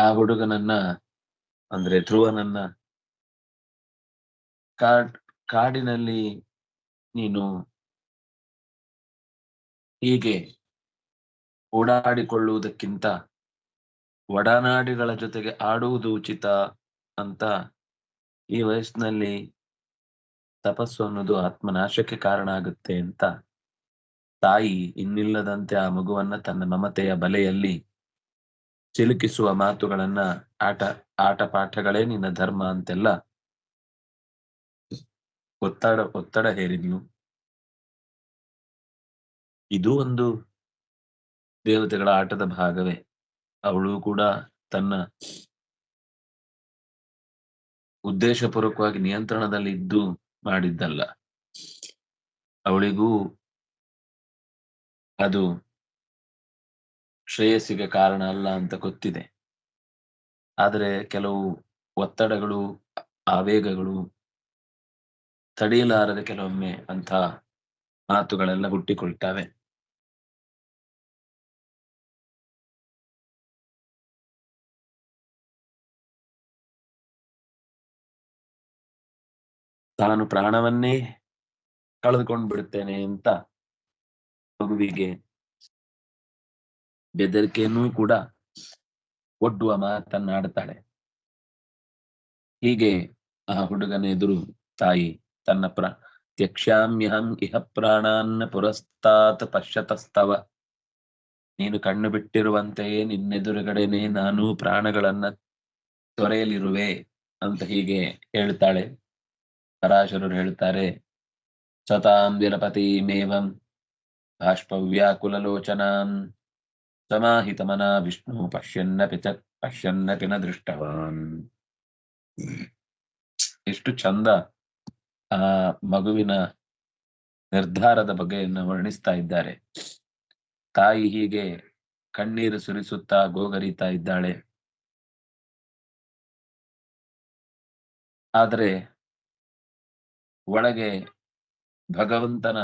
ಆ ಹುಡುಗನನ್ನ, ಅಂದ್ರೆ ಧ್ರುವನನ್ನ ಕಾಡ್, ಕಾಡಿನಲ್ಲಿ ನೀನು ಹೀಗೆ ಓಡಾಡಿಕೊಳ್ಳುವುದಕ್ಕಿಂತ ಒಡನಾಡಿಗಳ ಜೊತೆಗೆ ಆಡುವುದು ಉಚಿತ ಅಂತ ಈ ವಯಸ್ಸಿನಲ್ಲಿ ತಪಸ್ಸು ಅನ್ನೋದು ಆತ್ಮನಾಶಕ್ಕೆ ಕಾರಣ ಆಗುತ್ತೆ ಅಂತ ತಾಯಿ ಇನ್ನಿಲ್ಲದಂತೆ ಆ ಮಗುವನ್ನ ತನ್ನ ಮಮತೆಯ ಬಲೆಯಲ್ಲಿ ಸಿಲುಕಿಸುವ ಮಾತುಗಳನ್ನ ಆಟ ಆಟ ಪಾಠಗಳೇ ನಿನ್ನ ಧರ್ಮ ಅಂತೆಲ್ಲ ಒತ್ತಡ ಒತ್ತಡ ಹೇರಿದ್ಲು. ಇದು ಒಂದು ದೇವತೆಗಳ ಆಟದ ಭಾಗವೇ. ಅವಳು ಕೂಡ ತನ್ನ ಉದ್ದೇಶಪೂರ್ವಕವಾಗಿ ನಿಯಂತ್ರಣದಲ್ಲಿ ಇದ್ದು ಮಾಡಿದ್ದಲ್ಲ. ಅವಳಿಗೂ ಅದು ಶ್ರೇಯಸ್ಸಿಗೆ ಕಾರಣ ಅಲ್ಲ ಅಂತ ಗೊತ್ತಿದೆ. ಆದರೆ ಕೆಲವು ಒತ್ತಡಗಳು, ಆವೇಗಗಳು ತಡೆಯಲಾರದ ಕೆಲವೊಮ್ಮೆ ಅಂತ ಮಾತುಗಳೆಲ್ಲ ಹುಟ್ಟಿಕೊಳ್ತವೆ. ತಾನು ಪ್ರಾಣವನ್ನೇ ಕಳೆದುಕೊಂಡು ಬಿಡುತ್ತೇನೆ ಅಂತ ಮಗುವಿಗೆ ಬೆದರಿಕೆಯನ್ನೂ ಕೂಡ ಒಡ್ಡುವ ಮಾತನ್ನಾಡ್ತಾಳೆ ಹೀಗೆ ಆ ಹುಡುಗನ ಎದುರು ತಾಯಿ ತನ್ನ ಪ್ರ ತ್ಯಕ್ಷ್ಯಾಮ್ಯಹಂ ಇಹ ಪ್ರಾಣಾನ್ನ ಪುರಸ್ತಾತ್ ಪಶ್ಯತಸ್ತವ. ನೀನು ಕಣ್ಣು ಬಿಟ್ಟಿರುವಂತೆಯೇ ನಿನ್ನೆದುರುಗಡೆನೆ ನಾನು ಪ್ರಾಣಗಳನ್ನ ತೊರೆಯಲಿರುವೆ ಅಂತ ಹೀಗೆ ಹೇಳ್ತಾಳೆ ಪರಾಶರರು ಹೇಳ್ತಾರೆ ಸತಾಂ ವಿರಪತಿಮೇವಂ ಬಾಷ್ಪವ್ಯಾಕುಲಲೋಚನಾಂ ಸಮಾಹಿತಮನ ವಿಷ್ಣು ಪಶ್ಯನ್ನಪಿ ಚ ಪಶ್ಯನ್ನಪಿ ನ ದೃಷ್ಟವಾನ್. ಎಷ್ಟು ಚಂದ ಆ ಮಗುವಿನ ನಿರ್ಧಾರದ ಬಗೆಯನ್ನು ವರ್ಣಿಸ್ತಾ ಇದ್ದಾರೆ. ತಾಯಿ ಹೀಗೆ ಕಣ್ಣೀರು ಸುರಿಸುತ್ತಾ ಗೋಗರಿತಾ ಇದ್ದಾಳೆ. ಆದರೆ ಒಳಗೆ ಭಗವಂತನ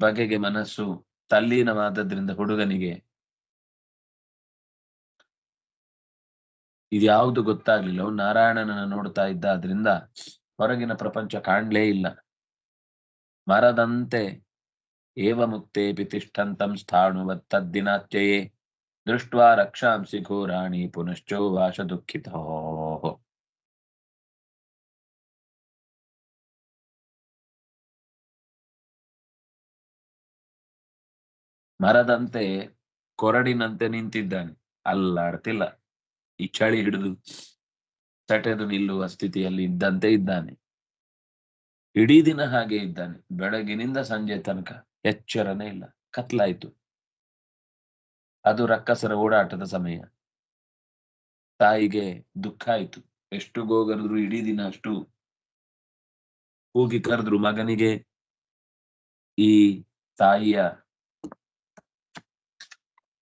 ಬಗೆಗೆ ಮನಸ್ಸು ತಲ್ಲೀನವಾದದ್ರಿಂದ ಹುಡುಗನಿಗೆ ಇದ್ಯಾವುದು ಗೊತ್ತಾಗ್ಲಿಲ್ಲ. ಅವನು ನಾರಾಯಣನನ್ನ ನೋಡ್ತಾ ಇದ್ದ ಅದರಿಂದ ಹೊರಗಿನ ಪ್ರಪಂಚ ಕಾಣ್ಲೇ ಇಲ್ಲ. ಮರದಂತೆ ಏವ ಮುಕ್ತೆ ತಿಷ್ಠಂತಂ ಸ್ಥಾಣುವತ್ತದ್ದಿನಾಚ್ಯಯೇ ದೃಷ್ಟ್ವಾ ರಕ್ಷಾಂಸಿ ಘೋರಾಣಿ ಪುನಶ್ಚೋವಾಶ ದುಃಖಿತೋ ಮರದಂತೆ ಕೊರಡಿನಂತೆ ನಿಂತಿದ್ದಾನೆ. ಅಲ್ಲಾಡ್ತಿಲ್ಲ ಈ ಚಳಿ ಹಿಡಿದು ತಟೆದು ನಿಲ್ಲುವ ಸ್ಥಿತಿಯಲ್ಲಿ ಇದ್ದಂತೆ ಇದ್ದಾನೆ. ಇಡೀ ದಿನ ಹಾಗೆ ಇದ್ದಾನೆ. ಬೆಳಗಿನಿಂದ ಸಂಜೆ ತನಕ ಎಚ್ಚರನೇ ಇಲ್ಲ. ಕತ್ಲಾಯ್ತು. ಅದು ರಕ್ಕಸರ ಓಡಾಟದ ಸಮಯ. ತಾಯಿಗೆ ದುಃಖ ಆಯ್ತು. ಎಷ್ಟು ಗೋಗರಿದ್ರು ಇಡೀ ದಿನ ಅಷ್ಟು ಹೋಗಿ ಕರೆದ್ರು ಮಗನಿಗೆ ಈ ತಾಯಿಯ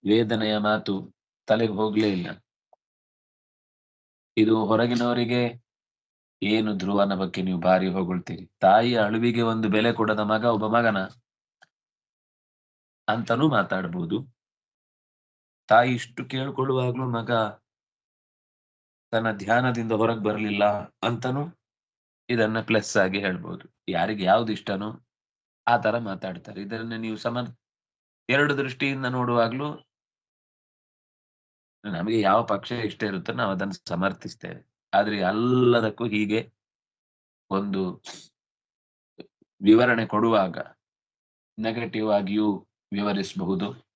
ವೇದನೆಯ ಮಾತು ತಲೆಗೆ ಹೋಗ್ಲೇ ಇಲ್ಲ. ಇದು ಹೊರಗಿನವರಿಗೆ ಏನು ಧ್ರುವನ ಬಗ್ಗೆ ನೀವು ಭಾರಿ ಹೊಗಳ್ತೀರಿ. ತಾಯಿಯ ಅಳುವಿಗೆ ಒಂದು ಬೆಲೆ ಕೊಡದ ಮಗ ಒಬ್ಬ ಮಗನ? ಅಂತನೂ ಮಾತಾಡ್ಬೋದು. ತಾಯಿ ಇಷ್ಟು ಕೇಳ್ಕೊಳ್ಳುವಾಗ್ಲೂ ಮಗ ತನ್ನ ಧ್ಯಾನದಿಂದ ಹೊರಗೆ ಬರಲಿಲ್ಲ ಅಂತನೂ ಇದನ್ನ ಪ್ಲಸ್ ಆಗಿ ಹೇಳ್ಬೋದು. ಯಾರಿಗೆ ಯಾವ್ದು ಇಷ್ಟನೋ ಆ ತರ ಮಾತಾಡ್ತಾರೆ. ಇದನ್ನ ನೀವು ಸಮ ಎರಡು ದೃಷ್ಟಿಯಿಂದ ನೋಡುವಾಗ್ಲೂ ನಮಗೆ ಯಾವ ಪಕ್ಷ ಇಷ್ಟ ಇರುತ್ತೋ ನಾವು ಅದನ್ನು ಸಮರ್ಥಿಸ್ತೇವೆ. ಆದ್ರೆ ಎಲ್ಲದಕ್ಕೂ ಹೀಗೆ ಒಂದು ವಿವರಣೆ ಕೊಡುವಾಗ ನೆಗೆಟಿವ್ ಆಗಿಯೂ ವಿವರಿಸಬಹುದು.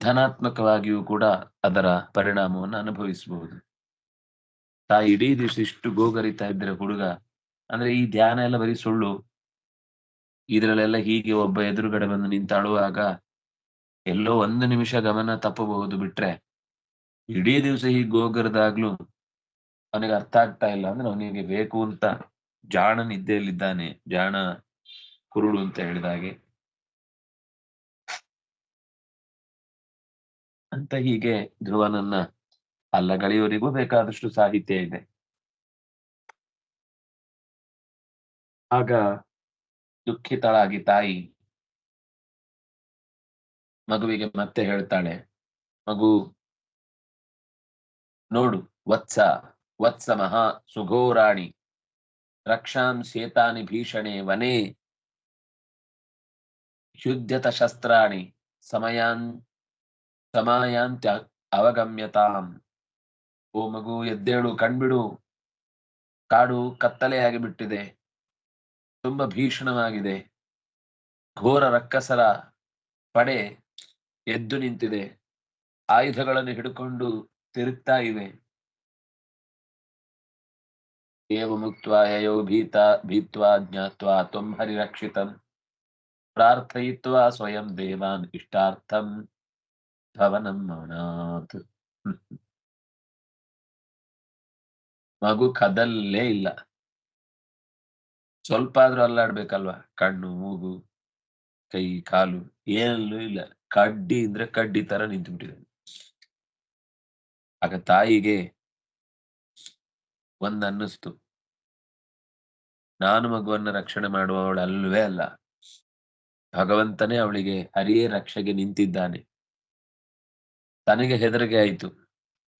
ಧನಾತ್ಮಕವಾಗಿಯೂ ಕೂಡ ಅದರ ಪರಿಣಾಮವನ್ನು ಅನುಭವಿಸಬಹುದು. ತಾಯಿ ಇಡೀ ದಿವಸ ಇಷ್ಟು ಗೋಗರಿತಾ ಇದ್ರೆ ಹುಡುಗ, ಅಂದ್ರೆ ಈ ಧ್ಯಾನ ಎಲ್ಲ ಬರೀ ಸುಳ್ಳು. ಇದರಲ್ಲೆಲ್ಲ ಹೀಗೆ ಒಬ್ಬ ಎದುರುಗಡೆ ಬಂದು ನಿಂತಾಳುವಾಗ ಎಲ್ಲೋ ಒಂದು ನಿಮಿಷ ಗಮನ ತಪ್ಪಬಹುದು ಬಿಟ್ರೆ ಇಡೀ ದಿವಸ ಹೀಗೆ ಗೋಗರದಾಗ್ಲೂ ಅವನಿಗೆ ಅರ್ಥ ಆಗ್ತಾ ಇಲ್ಲ ಅಂದ್ರೆ ಅವನಿಗೆ ಬೇಕು ಅಂತ ಜಾಣ ನಿದ್ದೆಯಲ್ಲಿದ್ದಾನೆ, ಜಾಣ ಕುರುಳು ಅಂತ ಹೇಳಿದ ಹಾಗೆ. ಅಂತ ಹೀಗೆ ಧ್ರುವನನ್ನ ಅಲ್ಲಗಳೆಯವರಿಗೂ ಬೇಕಾದಷ್ಟು ಸಾಹಿತ್ಯ ಇದೆ. ಆಗ ದುಃಖಿತಳಾಗಿ ತಾಯಿ ಮಗುವಿಗೆ ಮತ್ತೆ ಹೇಳ್ತಾಳೆ, ಮಗು, ನೋಡು, ವತ್ಸ ವತ್ಸ ಮಹಾ ಸುಘೋರಾಣಿ, ರಕ್ಷಾಂ ಸೇತಾನಿ ಭೀಷಣೆ ವನೆ, ಯುದ್ಧತ ಶಸ್ತ್ರಾಣಿ, ಸಮಯಾನ್, ಸಮಯಾಂತ್ಯ ಅವಗಮ್ಯತಾಂ. ಓ ಮಗು, ಎದ್ದೇಳು, ಕಣ್ಬಿಡು, ಕಾಡು ಕತ್ತಲೆಯಾಗಿ ಬಿಟ್ಟಿದೆ ತುಂಬಾ ಭೀಷಣವಾಗಿದೆ, ಘೋರ ರಕ್ಕಸರ ಪಡೆ ಎದ್ದು ನಿಂತಿದೆ. ಆಯುಧಗಳನ್ನು ಹಿಡ್ಕೊಂಡು ತಿರುಗ್ತಾ ಇವೆ. ಮುಕ್ತ್ವಾ ಯಯೋ ಭೀತ, ಭೀತ್ವಾ ಜ್ಞಾತ್ವಾ ತ್ವಂ ಹರಿರಕ್ಷಿತಂ. ಪ್ರಾರ್ಥಯಿತ್ವಾ ಸ್ವಯಂ ದೇವಾನ್ ಇಷ್ಟಾರ್ಥಂ ಭವನಂ ಮಗು ಕದಲ್ಲೇ ಇಲ್ಲ. ಸ್ವಲ್ಪ ಆದ್ರೂ ಅಲ್ಲಾಡ್ಬೇಕಲ್ವಾ? ಕಣ್ಣು, ಮೂಗು, ಕೈ, ಕಾಲು, ಏನಲ್ಲೂ ಇಲ್ಲ. ಕಡ್ಡಿ ಅಂದ್ರೆ ಕಡ್ಡಿ ತರ ನಿಂತು ಬಿಟ್ಟಿದೆ ಆಗ ತಾಯಿಗೆ ಒಂದ್ ಅನ್ನಿಸ್ತು ನಾನು ಮಗುವನ್ನ ರಕ್ಷಣೆ ಮಾಡುವವಳು ಅಲ್ವೇ ಅಲ್ಲ. ಭಗವಂತನೇ ಅವಳಿಗೆ ಹರಿಯೇ ರಕ್ಷೆಗೆ ನಿಂತಿದ್ದಾನೆ. ತನಗೆ ಹೆದರಿಕೆ ಆಯ್ತು.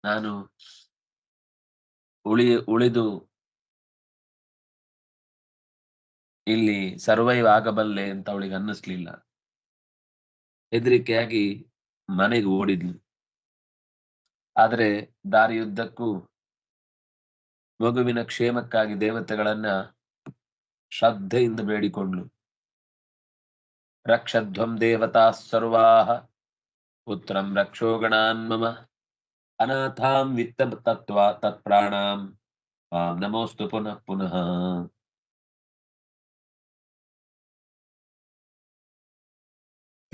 ನಾನು ಉಳಿ, ಉಳಿದು ಇಲ್ಲಿ ಸರ್ವೈವ್ ಆಗಬಲ್ಲೆ ಅಂತ ಅವಳಿಗೆ ಅನ್ನಿಸ್ಲಿಲ್ಲ. ಹೆದರಿಕೆಯಾಗಿ ಮನೆಗೆ ಓಡಿದ್ಲು. ಆದರೆ ದಾರಿಯುದ್ದಕ್ಕೂ ಮಗುವಿನ ಕ್ಷೇಮಕ್ಕಾಗಿ ದೇವತೆಗಳನ್ನ ಶ್ರದ್ಧೆಯಿಂದ ಬೇಡಿಕೊಂಡ್ಲು. ರಕ್ಷಧ್ವಂ ದೇವತಾ ಸರ್ವಾಹ ಪುತ್ರಂ ರಕ್ಷೋಗಣಾನ್ ಮಮ, ಅನಾಥಾಂ ವಿತ್ತ ತತ್ವ ತತ್ಪ್ರಾಣಾಂ ನಮೋಸ್ತು ಪುನಃ ಪುನಃ.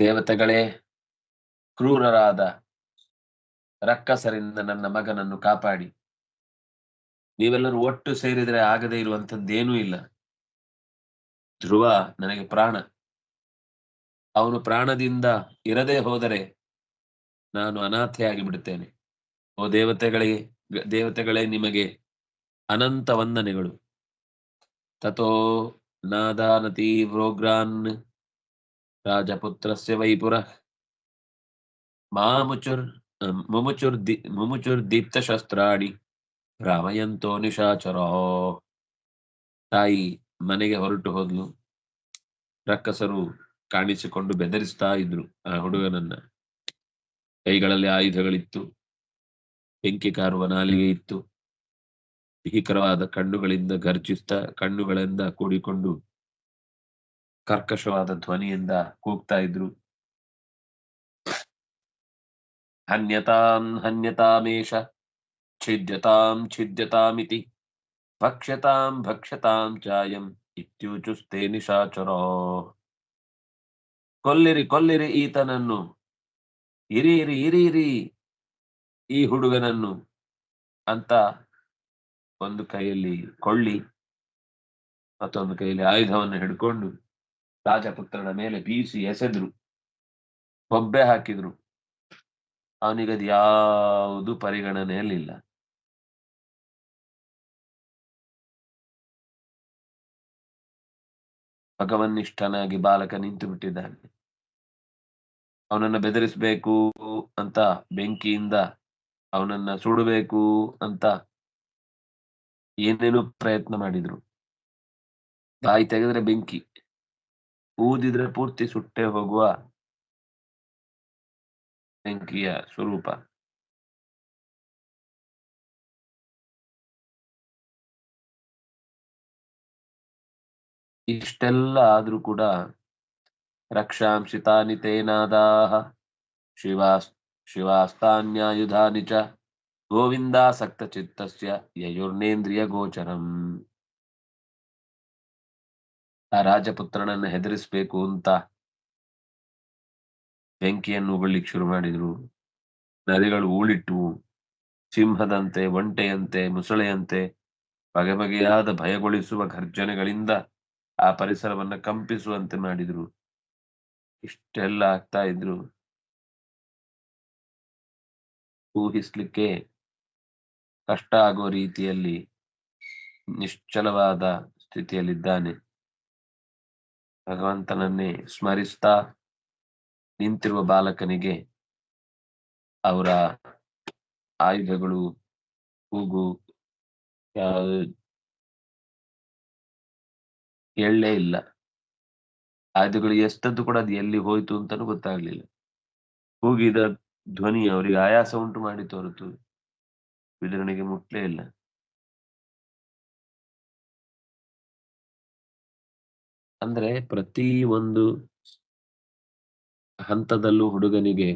ದೇವತೆಗಳೇ, ಕ್ರೂರರಾದ ರಕ್ಕಸರಿಂದ ನನ್ನ ಮಗನನ್ನು ಕಾಪಾಡಿ. ನೀವೆಲ್ಲರೂ ಒಟ್ಟು ಸೇರಿದರೆ ಆಗದೇ ಇರುವಂಥದ್ದೇನೂ ಇಲ್ಲ. ಧ್ರುವ ನನಗೆ ಪ್ರಾಣ. ಅವನು ಪ್ರಾಣದಿಂದ ಇರದೆ ಹೋದರೆ ನಾನು ಅನಾಥೆಯಾಗಿ ಬಿಡುತ್ತೇನೆ. ಓ ದೇವತೆಗಳಿಗೆ ದೇವತೆಗಳೇ, ನಿಮಗೆ ಅನಂತ ವಂದನೆಗಳು. ತಥೋ ನಾದಾನತಿ ವ್ರೋಗ್ರಾನ್ ರಾಜಪುತ್ರಸ್ಯ ವೈಪುರ ಮಾಮುಚುರ್ ಮುಮುಚುರ್ ದಿ ಮುಮುಚುರ್ ದೀಪ್ತ ಶಸ್ತ್ರಾಣಿ ರಾಮಯಂತೋ ನಿಶಾಚರೋ ತಾಯಿ ಮನೆಗೆ ಹೊರಟು ಹೋದ್ಲು। ರಕ್ಕಸರು ಕಾಣಿಸಿಕೊಂಡು ಬೆದರಿಸ್ತಾ ಇದ್ರು ಆ ಹುಡುಗನನ್ನ। ಕೈಗಳಲ್ಲಿ ಆಯುಧಗಳಿತ್ತು। ಬೆಂಕಿ ಕಾರುವ ನಾಲಿಗೆ ಇತ್ತು। ಭೀಕರವಾದ ಕಣ್ಣುಗಳಿಂದ ಗರ್ಜಿಸ್ತಾ ಕಣ್ಣುಗಳಿಂದ ಕೂಡಿಕೊಂಡು ಕರ್ಕಶವಾದ ಧ್ವನಿಯಿಂದ ಕೂಗ್ತಾ ಇದ್ರು. ಹನ್ಯತಾಂ ಹನ್ಯತಾಮೇಷ, ಛಿದ್ಯತಾಂ ಛಿದ್ಯತಾಮಿತಿ, ಭಕ್ಷ್ಯತಾಂ ಭಕ್ಷ್ಯತಾಂ ಚಾಯಂ ಇತ್ಯೂಚುಸ್ತೇ ನಿಶಾಚರೋ. ಕೊಲ್ಲಿರಿ ಕೊಲ್ಲಿರಿ ಈತನನ್ನು. ಇರಿ ಇರಿ ಇರಿ ಇರಿ ಈ ಹುಡುಗನನ್ನು ಅಂತ ಒಂದು ಕೈಯಲ್ಲಿ ಕೊಳ್ಳಿ, ಮತ್ತೊಂದು ಕೈಯಲ್ಲಿ ಆಯುಧವನ್ನು ಹಿಡ್ಕೊಂಡು ರಾಜಪುತ್ರನ ಮೇಲೆ ಬೀಸಿ ಎಸೆದ್ರು, ಬೊಬ್ಬೆ ಹಾಕಿದ್ರು. ಅವನಿಗದು ಯಾವುದು ಪರಿಗಣನೆಯಲ್ಲಿಲ್ಲ. ಭಗವನ್ನಿಷ್ಠನಾಗಿ ಬಾಲಕ ನಿಂತು ಬಿಟ್ಟಿದ್ದಾನೆ ಅವನನ್ನ ಬೆದರಿಸಬೇಕು ಅಂತ ಬೆಂಕಿಯಿಂದ, ಅವನನ್ನ ಸುಡಬೇಕು ಅಂತ ಏನೇನು ಪ್ರಯತ್ನ ಮಾಡಿದ್ರು. ಬಾಯಿ ತೆಗೆದ್ರೆ ಬೆಂಕಿ. ಊದಿದ್ರೆ ಪೂರ್ತಿ ಸುಟ್ಟೆ ಹೋಗುವ ಬೆಂಕಿಯ ಸ್ವರೂಪ ಇಷ್ಟೆಲ್ಲ ಆದ್ರೂ ಕೂಡ ರಕ್ಷಾಂಶಿತಾನಿ ತೇನಾದಾಹ ಶಿವಾಸ್ ಶಿವಾಸ್ತಾನ್ಯಾಯುಧಾನಿ ಚ ಗೋವಿಂದಾಸಕ್ತ ಚಿತ್ತಸ್ಯ ಯಯುರ್ನೇಂದ್ರಿಯ ಗೋಚರಂ ಆ ರಾಜಪುತ್ರನನ್ನು ಹೆದರಿಸ್ಬೇಕು ಅಂತ ಬೆಂಕಿಯನ್ನು ಉಗುಳ್ಲಿಕ್ಕೆ ಶುರು ಮಾಡಿದ್ರು. ನದಿಗಳು ಊಳಿಟ್ಟು ಸಿಂಹದಂತೆ, ಒಂಟೆಯಂತೆ, ಮುಸಳೆಯಂತೆ ಬಗೆ ಬಗೆಯಾದ ಭಯಗೊಳಿಸುವ ಘರ್ಜನೆಗಳಿಂದ ಆ ಪರಿಸರವನ್ನ ಕಂಪಿಸುವಂತೆ ಮಾಡಿದ್ರು. ಇಷ್ಟೆಲ್ಲ ಆಗ್ತಾ ಇದ್ರು. ಊಹಿಸ್ಲಿಕ್ಕೆ ಕಷ್ಟ ಆಗೋ ರೀತಿಯಲ್ಲಿ ನಿಶ್ಚಲವಾದ ಸ್ಥಿತಿಯಲ್ಲಿದ್ದಾನೆ. ಭಗವಂತನನ್ನೇ ಸ್ಮರಿಸ್ತಾ ನಿಂತಿರುವ ಬಾಲಕನಿಗೆ ಅವರ ಆಯುಧಗಳು, ಕೂಗು ಎಳ್ಳೇ ಇಲ್ಲ. ಆಯುಧಗಳು ಎಷ್ಟದ್ದು ಕೂಡ ಅದು ಎಲ್ಲಿ ಹೋಯ್ತು ಅಂತಾನೂ ಗೊತ್ತಾಗ್ಲಿಲ್ಲ. ಕೂಗಿದ ಧ್ವನಿ ಅವರಿಗೆ ಆಯಾಸ ಉಂಟು ಮಾಡಿ ಹೊರತು ಬಿದಿರನಿಗೆ ಮುಟ್ಲೇ ಇಲ್ಲ. ಅಂದ್ರೆ ಪ್ರತಿ ಒಂದು ಹಂತದಲ್ಲೂ ಹುಡುಗನಿಗೆ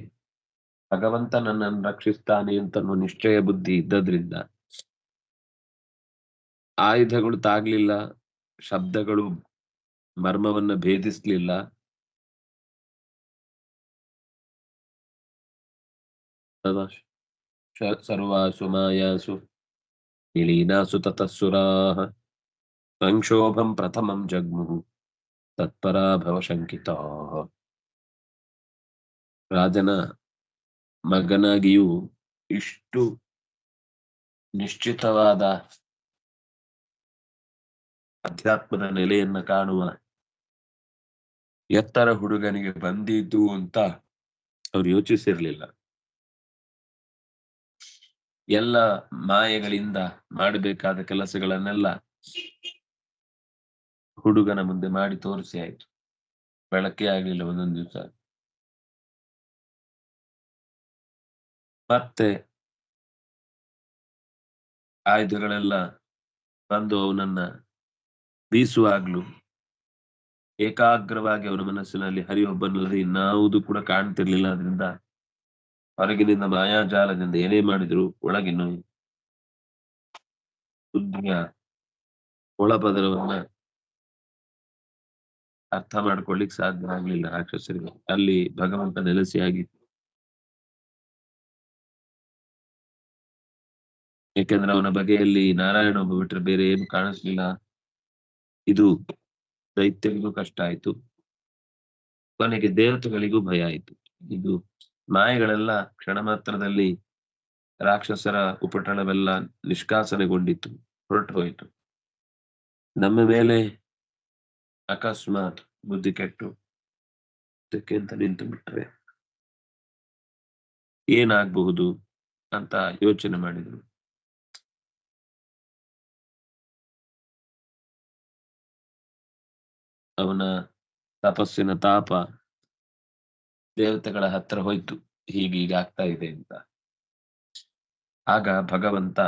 ಭಗವಂತ ನನ್ನನ್ನು ರಕ್ಷಿಸ್ತಾನೆ ಅಂತ ನಿಶ್ಚಯ ಬುದ್ಧಿ ಇದ್ದದ್ರಿಂದ ಆಯುಧಗಳು ತಾಗ್ಲಿಲ್ಲ, ಶಬ್ದಗಳು ಮರ್ಮವನ್ನ ಭೇದಿಸ್ಲಿಲ್ಲ. ಸರ್ವಾಸು ಮಾಯಾಸು ಇಳೀನಾಸು ತತಃಸುರಾಹ ಸಂಕ್ಷೋಭಂ ಪ್ರಥಮಂ ಜಗ್ಮುಹು. ತತ್ಪರಾಭವ ಶಂಕಿತಾಃ ರಾಜನ ಮಗನಾಗಿಯೂ ಇಷ್ಟು ನಿಶ್ಚಿತವಾದ ಅಧ್ಯಾತ್ಮದ ನೆಲೆಯನ್ನ ಕಾಣುವ ಎತ್ತರ ಹುಡುಗನಿಗೆ ಬಂದಿದ್ದು ಅಂತ ಅವ್ರು ಯೋಚಿಸಿರ್ಲಿಲ್ಲ. ಎಲ್ಲ ಮಾಯೆಗಳಿಂದ ಮಾಡಬೇಕಾದ ಕೆಲಸಗಳನ್ನೆಲ್ಲ ಹುಡುಗನ ಮುಂದೆ ಮಾಡಿ ತೋರಿಸಿ ಆಯ್ತು. ಬೆಳಕೆ ಆಗ್ಲಿಲ್ಲ ಒಂದೊಂದು ದಿವಸ. ಮತ್ತೆ ಆಯುಧಗಳೆಲ್ಲ ಬಂದು ಅವನನ್ನ ಬೀಸುವಾಗ್ಲೂ ಏಕಾಗ್ರವಾಗಿ ಅವನ ಮನಸ್ಸಿನಲ್ಲಿ ಹರಿಯೊಬ್ಬನಲ್ಲಿ ಇನ್ನಾವುದು ಕೂಡ ಕಾಣ್ತಿರ್ಲಿಲ್ಲ. ಅದರಿಂದ ಹೊರಗಿನಿಂದ ಮಾಯಾಜಾಲದಿಂದ ಏನೇ ಮಾಡಿದ್ರು ಒಳಗಿನ ಬುದ್ಧಿಯ ಒಳಪದರವನ್ನ ಅರ್ಥ ಮಾಡ್ಕೊಳ್ಳಿಕ್ ಸಾಧ್ಯ ಆಗ್ಲಿಲ್ಲ ರಾಕ್ಷಸರಿಗೆ. ಅಲ್ಲಿ ಭಗವಂತ ನೆಲೆಸಿ ಆಗಿತ್ತು ಯಾಕಂದ್ರೆ ಅವನ ಬಗೆಯಲ್ಲಿ ನಾರಾಯಣ ಒಬ್ಬ ಬಿಟ್ರೆ ಬೇರೆ ಏನು ಕಾಣಿಸ್ಲಿಲ್ಲ. ಇದು ದೈತ್ಯರಿಗೂ ಕಷ್ಟ ಆಯ್ತು. ಕೊನೆಗೆ ದೇವತೆಗಳಿಗೂ ಭಯ ಆಯ್ತು. ಇದು ಮಾಯೆಗಳೆಲ್ಲ ಕ್ಷಣ ಮಾತ್ರದಲ್ಲಿ ರಾಕ್ಷಸರ ಉಪಟಳವೆಲ್ಲ ನಿಷ್ಕಾಸನೆಗೊಂಡಿತ್ತು, ಹೊರಟು ಹೋಯಿತು. ನಮ್ಮ ಮೇಲೆ ಅಕಸ್ಮಾತ್ ಬುದ್ಧಿ ಕೆಟ್ಟು ಅಂತ ನಿಂತು ಬಿಟ್ರೆ ಏನಾಗಬಹುದು ಅಂತ ಯೋಚನೆ ಮಾಡಿದ್ರು. ಅವನ ತಪಸ್ಸಿನ ತಾಪ ದೇವತೆಗಳ ಹತ್ರ ಹೋಯ್ತು. ಹೀಗೀಗ ಆಗ್ತಾ ಇದೆ ಅಂತ. ಆಗ ಭಗವಂತ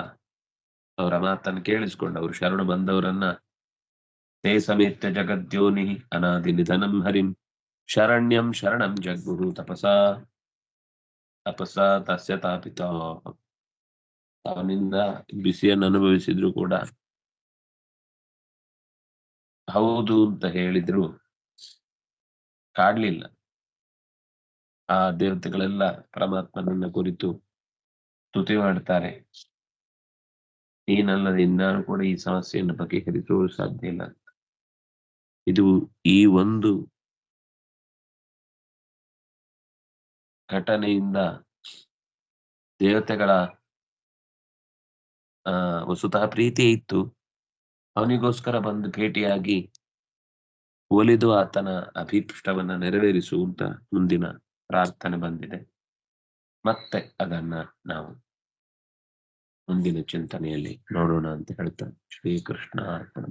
ಅವರ ಮಾತನ್ನು ಕೇಳಿಸ್ಕೊಂಡು, ಅವರು ಶರಣ ಬಂದವರನ್ನ ತೇ ಸಮೇತ್ಯ ಜಗದ್ಯೋನಿ ಅನಾದಿ ನಿಧನಂ ಹರಿಂ ಶರಣ್ಯಂ ಶರಣಂ ಜಗ್ಗುರು ತಪಸ ತಪಸ ತಸ್ಯ ತಾಪಿತ ಅವನಿಂದ ಬಿಸಿಯನ್ನು ಅನುಭವಿಸಿದ್ರು ಕೂಡ। ಹೌದು ಅಂತ ಹೇಳಿದ್ರು. ಕಾಡ್ಲಿಲ್ಲ. ಆ ದೇವತೆಗಳೆಲ್ಲ ಪರಮಾತ್ಮನನ್ನ ಕುರಿತು ಸ್ತುತಿ ಮಾಡ್ತಾರೆ. ನೀನಲ್ಲದೆ ಇನ್ನಾರು ಕೂಡ ಈ ಸಮಸ್ಯೆಯನ್ನು ಬಗೆಹರಿಸಲು ಸಾಧ್ಯ ಇಲ್ಲ. ಇದು ಈ ಒಂದು ಘಟನೆಯಿಂದ ದೇವತೆಗಳ, ಆ ವಸುತಃ ಪ್ರೀತಿ ಇತ್ತು. ಅವನಿಗೋಸ್ಕರ ಬಂದು ಭೇಟಿಯಾಗಿ ಒಲಿದು ಆತನ ಅಭೀಷ್ಟವನ್ನ ನೆರವೇರಿಸುವಂತ ಮುಂದಿನ ಪ್ರಾರ್ಥನೆ ಬಂದಿದೆ. ಮತ್ತೆ ಅದನ್ನ ನಾವು ಮುಂದಿನ ಚಿಂತನೆಯಲ್ಲಿ ನೋಡೋಣ ಅಂತ ಹೇಳ್ತಾ ಶ್ರೀಕೃಷ್ಣ ಅರ್ಪಣ